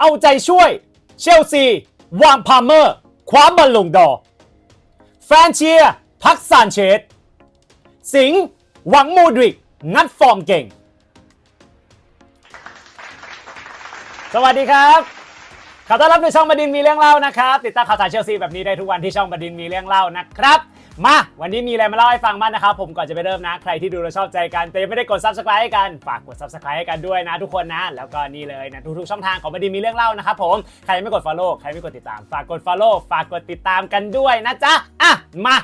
เอาใจช่วย เชลซี วางพาเมอร์ คว้าบอลลงดอแฟนเชียร์พักซานเชสสิงห์หวังมูดริก งัดฟอร์มเก่ง สวัสดีครับ ขอต้อนรับในช่องบดินมีเรื่องเล่านะครับ ติดตามข่าวสารเชลซีแบบนี้ได้ทุกวันที่ช่องบดินมีเรื่องเล่านะครับ มาวันนี้มีอะไรมาเล่าให้ฟังบ้างนะครับ ผมก่อนจะไปเริ่มนะ ใครที่ดูแล้วชอบใจกัน แต่ยังไม่ได้กด subscribe ให้กันฝากกด subscribe ให้กันด้วยนะทุกคนนะ แล้วก็นี่เลยนะทุกๆช่องทางของบดินมีเรื่องเล่านะครับผมใครยังไม่กด follow ใครไม่กดติดตาม ฝากกด follow ฝากกดติดตามกันด้วยนะจ๊ะอะมา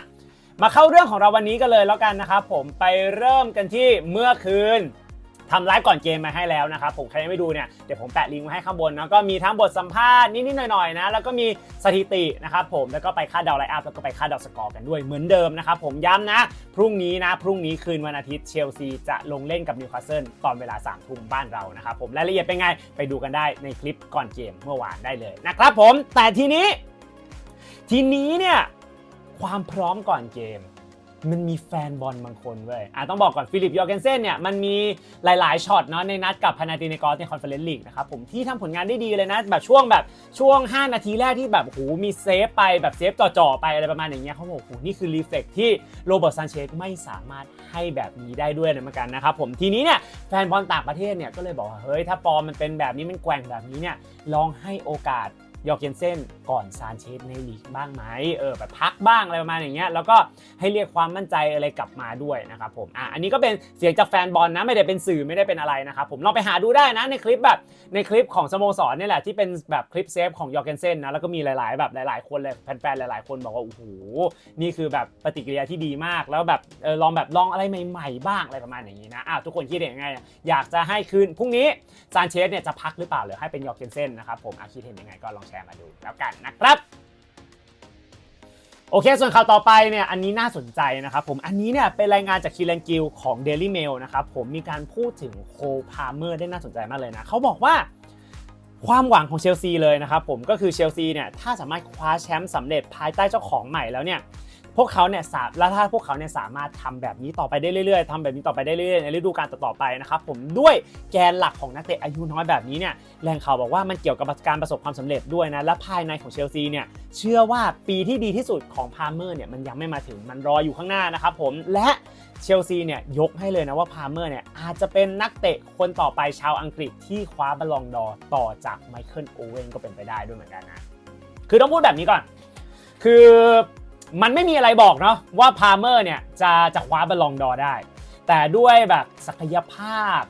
มาเข้าเรื่องของเราวันนี้กันเลยแล้วกันนะครับผมไปเริ่มกันที่เมื่อคืน ทำไลฟ์ก่อนเกมมาให้แล้วนะครับผมใครยังไม่ดูเนี่ยเดี๋ยวผมแปะลิงก์ไว้ให้ข้างบนนะก็มีทั้งบทสัมภาษณ์นิดๆหน่อยๆนะแล้วก็มีสถิตินะครับผมแล้วก็ไปคาดเดาไลน์อัพแล้วก็ไปคาดเดาสกอร์กันด้วยเหมือนเดิมนะครับผมย้ำนะ พรุ่งนี้นะ พรุ่งนี้คืนวันอาทิตย์เชลซีจะลงเล่นกับนิวคาสเซิลตอนเวลา3ามทุ่มบ้านเรานะครับผมรายละเอียดเป็นไงไปดูกันได้ในคลิปก่อนเกมเมื่อวานได้เลยนะครับผมแต่ทีนี้ ทีนี้เนี่ยความพร้อมก่อนเกม มันมีแฟนบอลบางคนเว้ยอะต้องบอกก่อนฟิลิปยอร์เกนเซนเนี่ยมันมีหลาย ๆ ช็อตเนาะในนัดกับพานาตินกอสในคอนเฟอเรนซ์ลีกนะครับผมที่ทำผลงานได้ดีเลยนะ แบบช่วงแบบช่วง 5 นาทีแรกที่แบบโหมีเซฟไปแบบเซฟจ่อ ๆ ไปอะไรประมาณอย่างเงี้ยเขาบอกโหนี่คือรีเฟกที่โรเบิร์ตซานเชสไม่สามารถให้แบบนี้ได้ด้วยเหมือนกันนะครับผมทีนี้เนี่ยแฟนบอลต่างประเทศเนี่ยก็เลยบอกว่าเฮ้ยถ้าฟอร์มมันเป็นแบบนี้มันแกว่งแบบนี้เนี่ยลองให้โอกาส ยอร์เกนเซนก่อนซานเชสในลีกบ้างไหมเออแบบพักบ้างอะไรประมาณอย่างเงี้ยแล้วก็ให้เรียกความมั่นใจอะไรกลับมาด้วยนะครับผมอะอันนี้ก็เป็นเสียงจากแฟนบอลนะไม่ได้เป็นสื่อไม่ได้เป็นอะไรนะครับผมลองไปหาดูได้นะในคลิปแบบในคลิปของสโมสรนี่แหละที่เป็นแบบคลิปเซฟของยอร์เกนเซนนะแล้วก็มีหลาย ๆ แบบหลาย ๆ คนเลยแฟนๆหลาย ๆ คนบอกว่าโอ้โหนี่คือแบบปฏิกิริยาที่ดีมาก แล้วแบบเออลองแบบลองอะไรใหม่ ๆ บ้างอะไรประมาณอย่างนี้นะอ้าวทุกคนคิดเห็นยังไงอยากจะให้คืนพรุ่งนี้ซานเชสเนี่ยจะพักหรือเปล่าหรือให้เป็นยอร์เกนเซนนะครับผมอะคิดเห็นยังไงก็ลองร์มาดูแล้วกันนะครับโอเค ส่วนข่าวต่อไปเนี่ยอันนี้น่าสนใจนะครับผมอันนี้เนี่ยเป็นรายงานจากคีรันกิลของ Daily Mail นะครับผมมีการพูดถึงโคพาเมอร์ได้น่าสนใจมากเลยนะเขาบอกว่าความหวังของเชลซีเลยนะครับผมก็คือเชลซีเนี่ยถ้าสามารถคว้าแชมป์สำเร็จภายใต้เจ้าของใหม่แล้วเนี่ย พวกเขาเนี่ยสาแล้วถ้าพวกเขาเนี่ยสามารถทำแบบนี้ต่อไปได้เรื่อยๆทำแบบนี้ต่อไปได้เรื่อยๆในฤดูกาลต่อๆไปนะครับผมด้วยแกนหลักของนักเตะอายุน้อยแบบนี้เนี่ยแหล่งข่าวบอกว่ามันเกี่ยวกับการประสบความสำเร็จด้วยนะและภายในของเชลซีเนี่ยเชื่อว่าปีที่ดีที่สุดของพาร์เมอร์เนี่ยมันยังไม่มาถึงมันรออยู่ข้างหน้านะครับผมและเชลซีเนี่ยยกให้เลยนะว่าพาเมอร์เนี่ยอาจจะเป็นนักเตะคนต่อไปชาวอังกฤษที่คว้าบอลลองดอต่อจากไมเคิลโอเวนก็เป็นไปได้ด้วยเหมือนกันนะ คือต้องพูดแบบนี้ก่อน คือ มันไม่มีอะไรบอกเนาะว่าพาร์เมอร์เนี่ยจะจะคว้าบอลลองดอร์ได้ แต่ด้วยแบบศักยภาพ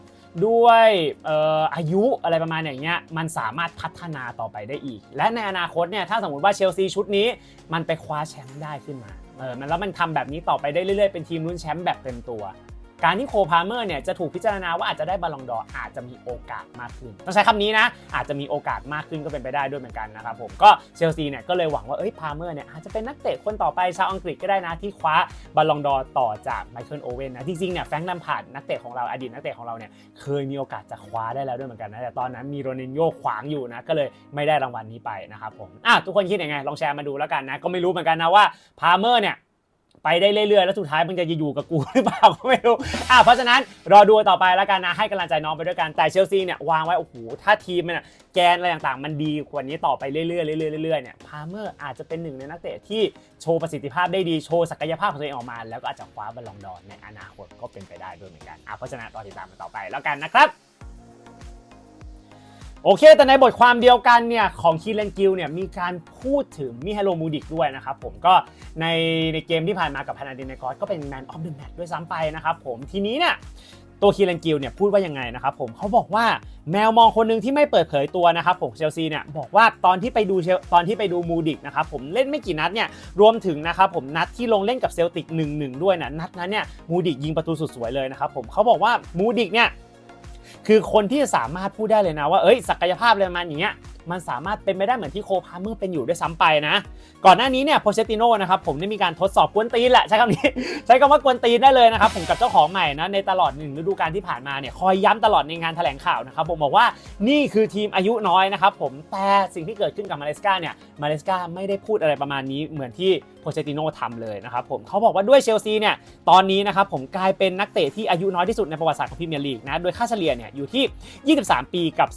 ด้วยอออายุอะไรประมาณอย่างเงี้ยมันสามารถพัฒนาต่อไปได้อีก และในอนาคตเนี่ยถ้าสมมติว่าเชลซีชุดนี้ มันไปคว้าแชมป์ได้ขึ้นมาเออแล้วมันทำแบบนี้ต่อไปได้เรื่อยๆ เป็นทีมลุ้นแชมป์แบบเต็มตัว การที่โคพาเมอร์เนี่ยจะถูกพิจารณาว่าอาจจะได้บอลลองดอร์อาจจะมีโอกาสมากขึ้น ต้องใช้คำนี้นะ อาจจะมีโอกาสมากขึ้นก็เป็นไปได้ด้วยเหมือนกันนะครับผมก็เชลซีเนี่ยก็เลยหวังว่าเอ้ยพาเมอร์เนี่ยอาจจะเป็นนักเตะคนต่อไปชาวอังกฤษก็ได้นะที่คว้าบอลลองดอร์ต่อจากไมเคิลโอเว่นนะจริงๆเนี่ยแฟรงค์ลัมพาร์ดนักเตะของเราอดีตนักเตะของเราเนี่ยเคยมีโอกาสจะคว้าได้แล้วด้วยเหมือนกันนะแต่ตอนนั้นมีโรนัลโญ่ขวางอยู่นะก็เลยไม่ได้รางวัลนี้ไปนะครับผมอะทุกคนคิดยังไงลองแชร์มาดูแล้วกันนะก็ไม่รู้เหมือนกันนะว่าพาเมอร์เนี่ย ไปได้เรื่อยๆ แล้วสุดท้ายมันจะอยู่กับกูหรือเปล่าก็ไม่รู้อะเพราะฉะนั้นรอดูต่อไปแล้วกันนะให้กำลังใจน้องไปด้วยกันแต่เชลซีเนี่ยวางไว้โอ้โหถ้าทีมมันอะแกนอะไรต่างๆ มันดีกว่านี้ต่อไปเรื่อยๆเรื่อยๆเรื่อยๆเนี่ยพาเมอร์อาจจะเป็นหนึ่งในนักเตะที่โชว์ประสิทธิภาพได้ดีโชว์ศักยภาพของตัวเองออกมา แล้วก็อาจจะคว้าบอลลองดอร์ในอนาคตก็เป็นไปได้ด้วยเหมือนกันอะเพราะฉะนั้นรอติดตามกันต่อไปแล้วกันนะครับ โอเค แต่ในบทความเดียวกันเนี่ยของคีเลนกิลเนี่ยมีการพูดถึงมิฮาโลมูดิกด้วยนะครับผมก็ในในเกมที่ผ่านมากับพานาดินากอสก็เป็นแมนออฟเดอะแมตช์ด้วยซ้ำไปนะครับผมทีนี้เนี่ยตัวคีเลนกิลเนี่ยพูดว่ายังไงนะครับผมเขาบอกว่าแมวมองคนหนึ่งที่ไม่เปิดเผยตัวนะครับผมเชลซีเนี่ยบอกว่าตอนที่ไปดูตอนที่ไปดูมูดิกนะครับผมเล่นไม่กี่นัดเนี่ยรวมถึงนะครับผมนัดที่ลงเล่นกับเซลติก1-1ด้วยนะนัดนั้นเนี่ยมูดิกยิงประตูสุดสวยเลยนะครับผมเขาบอกว่ามูดิกเนี่ย คือคนที่สามารถพูดได้เลยนะว่าเอ้ยศักยภาพอะไรมันอย่างเงี้ย มันสามารถเป็นไปได้เหมือนที่โคพาเมอร์เป็นอยู่ด้วยซ้ำไปนะ ก่อนหน้านี้เนี่ยโพเชติโน่นะครับผมได้มีการทดสอบกวนตีนแหละใช้คำนี้ ใช้คำว่ากวนตีนได้เลยนะครับผมกับเจ้าของใหม่นะในตลอดหนึ่งฤดูกาลที่ผ่านมาเนี่ยคอยย้ำตลอดในงานแถลงข่าวนะครับผมบอกว่านี่คือทีมอายุน้อยนะครับผมแต่สิ่งที่เกิดขึ้นกับมาเลสกาเนี่ยมาเลสกาไม่ได้พูดอะไรประมาณนี้เหมือนที่โพเชติโน่ทำเลยนะครับผมเขาบอกว่าด้วยเชลซีเนี่ยตอนนี้นะครับผมกลายเป็นนักเตะที่อายุน้อยที่สุดในประวัติศาสตร์ของพรีเมียร์ลีกนะโดยค่าเฉลี่ยเนี่ยอยู่ที่ 23 ปีกับ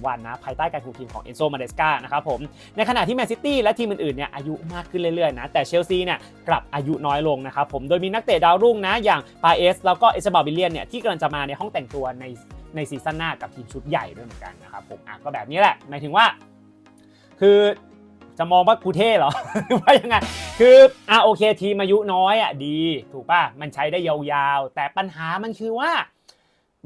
220 วันนะภายใต้การคุมทีมของเอนโซมาเดสกานะครับผม ในขณะที่แมนซิตี้และทีมอื่นๆเนี่ยอายุมากขึ้นเรื่อยๆนะแต่เชลซีเนี่ยกลับอายุน้อยลงนะครับผมโดยมีนักเตะดาวรุ่งนะอย่างปาเอสแล้วก็เอซบาบิเลียนเนี่ยที่กำลังจะมาในห้องแต่งตัวในในซีซั่นหน้ากับทีมชุดใหญ่ด้วยเหมือนกันนะครับผมอะก็แบบนี้แหละหมายถึงว่า คือจะมองว่ากูเท่เหรอว่ายังไงคืออะโอเคทีมอายุน้อยอะดี ถูกป่ะมันใช้ได้ยาวๆ แต่ปัญหามันคือว่า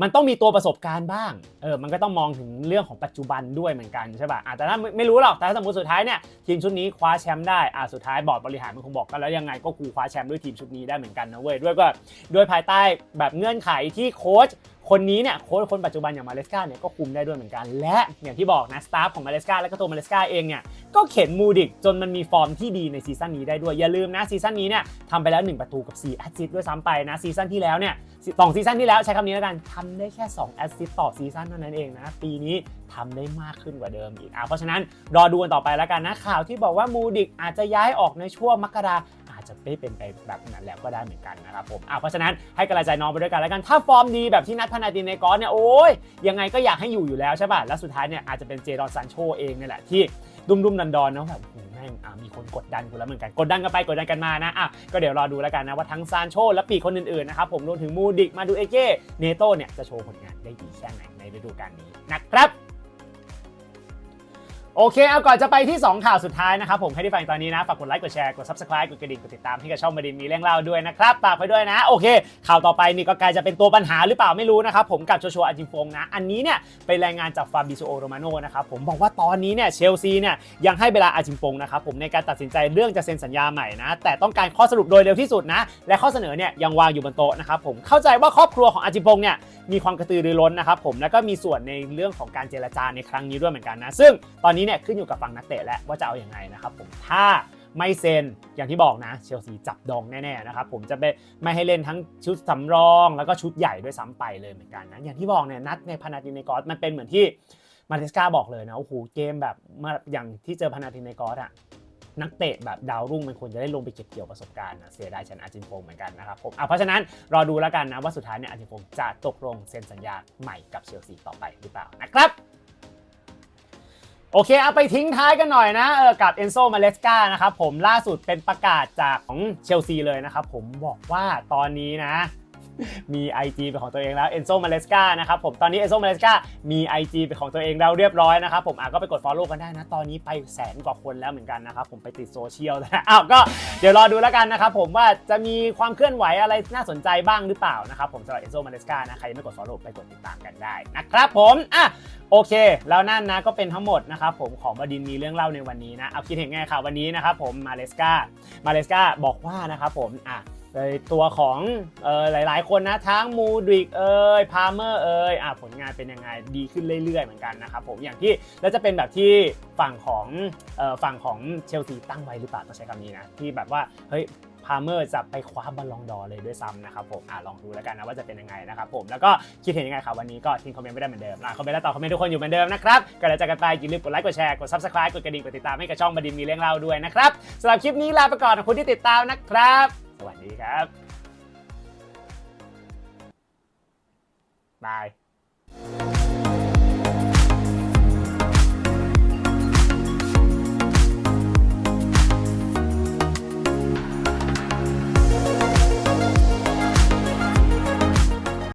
มันต้องมีตัวประสบการณ์บ้าง เออ มันก็ต้องมองถึงเรื่องของปัจจุบันด้วยเหมือนกันใช่ป่ะอะแต่ถ้าไม่รู้หรอก แต่ถ้าสมมติสุดท้ายเนี่ยทีมชุดนี้คว้าแชมป์ได้ อ่าสุดท้ายบอร์ดบริหารมันคงบอกกันแล้วยังไงก็กูคว้าแชมป์ด้วยทีมชุดนี้ได้เหมือนกันนะเว้ย ด้วยก็ด้วยภายใต้แบบเงื่อนไขที่โค้ช คนนี้เนี่ยโค้ชคนปัจจุบันอย่างมาเลสกาเนี่ยก็คุมได้ด้วยเหมือนกัน และอย่างที่บอกนะสตาฟของมาเลสกาและก็ตัวมาเลสกาเองเนี่ยก็เข็นมูดิกจนมันมีฟอร์มที่ดีในซีซั่นนี้ได้ด้วยอย่าลืมนะซีซั่นนี้เนี่ยทำไปแล้ว 1 ประตูกับ4แอสซิสต์ด้วยซ้ำไปนะซีซั่นที่แล้วเนี่ยสองซีซั่นที่แล้วใช้คำนี้แล้วกันทำได้แค่2แอสซิสต์ต่อซีซั่นเท่านั้นเองนะปีนี้ทำได้มากขึ้นกว่าเดิมอีกอะเพราะฉะนั้นรอดูกันต่อไปแล้วกันนะข่าวที่บอกว่ามูดิกอาจจะย้ายออกในช่วงมกรา อาจจะไม่เป็นไปแบบนั้นแล้วก็ได้เหมือนกันนะครับผมอะเพราะฉะนั้นให้กำลังใจน้องไปด้วยกันแล้วกันถ้าฟอร์มดีแบบที่นัดพนาตินในกอนเนี่ยโอ้ยยังไงก็อยากให้อยู่อยู่แล้วใช่ป่ะแล้วสุดท้ายเนี่ยอาจจะเป็นเจดอนซานโชเองเนี่ยแหละที่ดุมดุมดันดอนเนาะแบบแม่งมีคนกดดันกูแล้วเหมือนกันกดดันกันไปกดดันกันมานะอะก็เดี๋ยวรอดูแล้วกันนะว่าทั้งซานโชและปีกคนอื่นๆนะครับผมรวมถึงมูดิกมาดูเอเก้เนโตเนี่ยจะโชว์ผลงานได้ดีแค่ไหนในฤดูกาลนี้นะครับ โอเค เอาก่อนจะไปที่ 2 ข่าวสุดท้ายนะครับ ผมให้ที่ฟังตอนนี้นะ ฝากกดไลค์ กดแชร์ กด subscribe กดกระดิ่ง กดติดตามให้กับช่องมาดินมีเรื่องเล่าด้วยนะครับ ฝากไปด้วยนะ โอเค ข่าวต่อไปนี่ก็กลายจะเป็นตัวปัญหาหรือเปล่าไม่รู้นะครับ ผมกับโชโชอาจิมฟงนะ อันนี้เนี่ยเป็นรายงานจากฟาบิโซโอโรมาโนนะครับ ผมบอกว่าตอนนี้เนี่ยเชลซีเนี่ยยังให้เวลาอาจิมฟงนะครับผมในการตัดสินใจเรื่องจะเซ็นสัญญาใหม่นะ แต่ต้องการข้อสรุปโดยเร็วที่สุดนะ และข้อเสนอเนี่ยยังวางอยู่บนโต๊ะนะครับผมเข้าใจว่าครอบครัวของอาจิมฟงเนี่ยมีความกระตือรือร้นนะครับผมแล้วก็มีส่วนในเรื่องของการเจรจาในครั้งนี้ด้วยเหมือนกันนะซึ่งตอนนี้นี่เนี่ยขึ้นอยู่กับฝั่งนักเตะแล้วว่าจะเอาอย่างไงนะครับผมถ้าไม่เซ็นอย่างที่บอกนะเชลซีจับดองแน่ๆนะครับผมจะไปไม่ให้เล่นทั้งชุดสำรองแล้วก็ชุดใหญ่ด้วยซ้ำไปเลยเหมือนกันนะอย่างที่บอกเนี่ยนัดในพานาตินเนกอสมันเป็นเหมือนที่มาเทสกาบอกเลยนะโอ้โหเกมแบบเมื่ออย่างที่เจอพานาตินเนกอสอะนักเตะแบบดาวรุ่งมันควรจะได้ลงไปเก็บเกี่ยวประสบการณ์นะเสียดายชนอาจินโฟงเหมือนกันนะครับผมอะเพราะฉะนั้นรอดูแล้วกันนะว่าสุดท้ายเนี่ยอาจินโฟงจะตกลงเซ็นสัญญาใหม่กับเชลซีต่อไปหรือเปล่านะครับ โอเคเอาไปทิ้งท้ายกันหน่อยนะเออกับเอนโซมาเลสกานะครับผมล่าสุดเป็นประกาศจากของเชลซีเลยนะครับผมบอกว่าตอนนี้นะ มี IG เป็นของตัวเองแล้วเอนโซมาเลสกานะครับผมตอนนี้เอนโซมาเลสกามี IG เป็นของตัวเองแล้วเรียบร้อยนะครับผมอะก็ไปกด Follow กันได้นะ ตอนนี้ไปแสนกว่าคนแล้วเหมือนกันนะครับผมไปติดโซเชียลนะอ้าวก็เดี๋ยวรอดูแล้วกันนะครับผมว่าจะมีความเคลื่อนไหวอะไรน่าสนใจบ้างหรือเปล่านะครับผมสำหรับเอนโซมาเลสกานะใครยังไม่กด Follow ไปกดติดตามกันได้นะครับผมอะโอเค แล้วนั่นนะก็เป็นทั้งหมดนะครับผมของบดินทร์มีเรื่องเล่าในวันนี้นะเอาคิดเห็นไงข่าววันนี้นะครับผมมาเลสกามาเลสกาบอกว่านะครับผมอะ โดยตัวของเออหลาย ๆ คนนะทั้งมูดริกเอยพาร์เมอร์เอยอะผลงานเป็นยังไงดีขึ้นเรื่อย ๆ เหมือนกันนะครับผมอย่างที่แล้วจะเป็นแบบที่ฝั่งของเออฝั่งของเชลซีตั้งไว้หรือเปล่าต้องใช้คำนี้นะที่แบบว่าเฮ้ยพาร์เมอร์จะไปคว้าบอลลองดอร์เลยด้วยซ้ำนะครับผมอะลองดูแล้วกันนะว่าจะเป็นยังไงนะครับผมแล้วก็คิดเห็นยังไงครับวันนี้ก็ทิ้งคอมเมนต์ไม่ได้เหมือนเดิมลาคอมเมนต์และตอบคอมเมนต์ทุกคนอยู่เหมือนเดิมนะครับก่อนเราจะกันไปอย่าลืมกดไลค์กดแชร์กด subscribe กดกระดิ่งกดติดตามให้กับช่องบดินมีเรื่องเล่าด้วยนะครับสำหรับคลิปนี้ลาไปก่อนขอบคุณที่ติดตามนะครับ สวัสดีครับบาย